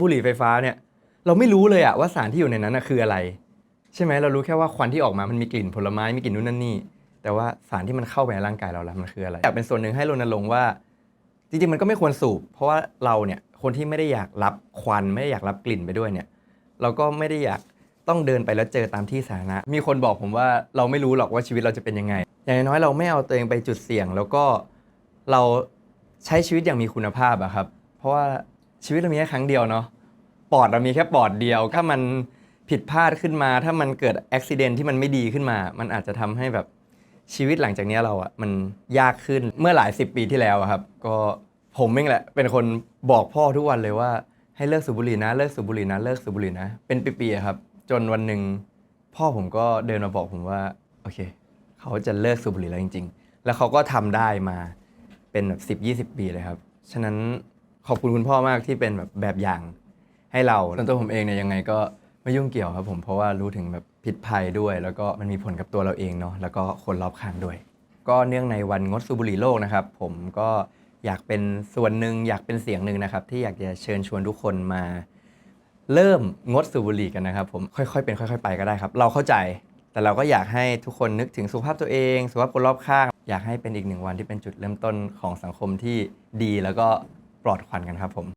บุหรี่ไฟฟ้าเนี่ยเราไม่รู้เลยอะว่าสารที่อยู่ในนั้นนะคืออะไร ใช่ไหมเรารู้แค่ว่าควันที่ออกมามันมีกลิ่นผลไม้มีกลิ่นนู่นนั่นนี่ แต่ว่าสารที่มันเข้าไปในร่างกายเราแล้วมันคืออะไรอยากเป็นส่วนหนึ่งให้รณรงค์ว่า จริงๆมันก็ไม่ควรสูบ เพราะว่าเราเนี่ยคนที่ไม่ได้อยากรับควันไม่ได้อยากรับกลิ่นไปด้วยเนี่ย เราก็ไม่ได้อยากต้องเดินไปแล้วเจอตามที่สาธารณะ มีคนบอกผมว่าเราไม่รู้หรอกว่าชีวิตเราจะเป็นยังไง อย่างน้อยเราไม่เอาตัวเองไปจุดเสี่ยง แล้วก็เราใช้ชีวิตอย่างมีคุณภาพอะครับ เพราะว่า ชีวิตเรามีแค่ครั้งเดียวเนาะปอดเรามีแค่ปอดเดียว ถ้ามันผิดพลาดขึ้นมา ถ้ามันเกิดอุบิเหตุที่มันไม่ดีขึ้นมา มันอาจจะทำให้แบบชีวิตหลังจากนี้เราอะมันยากขึ้นเมื่อหลายสิบปีที่แล้วครับ ก็ผมเองแหละ เป็นคนบอกพ่อทุกวันเลยว่า ให้เลิกสูบบุหรี่นะเลิกสูบบุหรี่นะเลิกสูบบุหรี่นะ เป็นปีๆครับ จนวันหนึ่งพ่อผมก็เดินมาบอกผมว่าโอเค เขาจะเลิกสูบบุหรี่แล้วจริง ๆ แล้วเขาก็ทำได้มาเป็นแบบสิบยี่สิบปีเลยครับ ฉะนั้น ขอบคุณคุณพ่อมากที่เป็นแบบแบบอย่างให้เราส่วนตัวผมเองเนี่ยยังไงก็ไม่ยุ่งเกี่ยวครับผมเพราะว่ารู้ถึงแบบผิดภัยด้วย แล้วก็มันมีผลกับตัวเราเองเนาะแล้วก็คนรอบข้างด้วย ก็เนื่องในวันงดสูบบุหรี่โลกนะครับ ผมก็อยากเป็นส่วนหนึ่งอยากเป็นเสียงหนึ่งนะครับ ที่อยากจะเชิญชวนทุกคนมา เริ่มงดสูบบุหรี่กันนะครับ ผมค่อยๆเป็นค่อย ๆ ไปก็ได้ครับ เราเข้าใจ แต่เราก็อยากให้ทุกคนนึกถึงสุขภาพตัวเองสุขภาพคนรอบข้าง อยากให้เป็นอีกหนึ่งวันที่เป็นจุดเริ่มต้นของสังคมที่ดีแล้วก็ ปลอดควันกันครับผม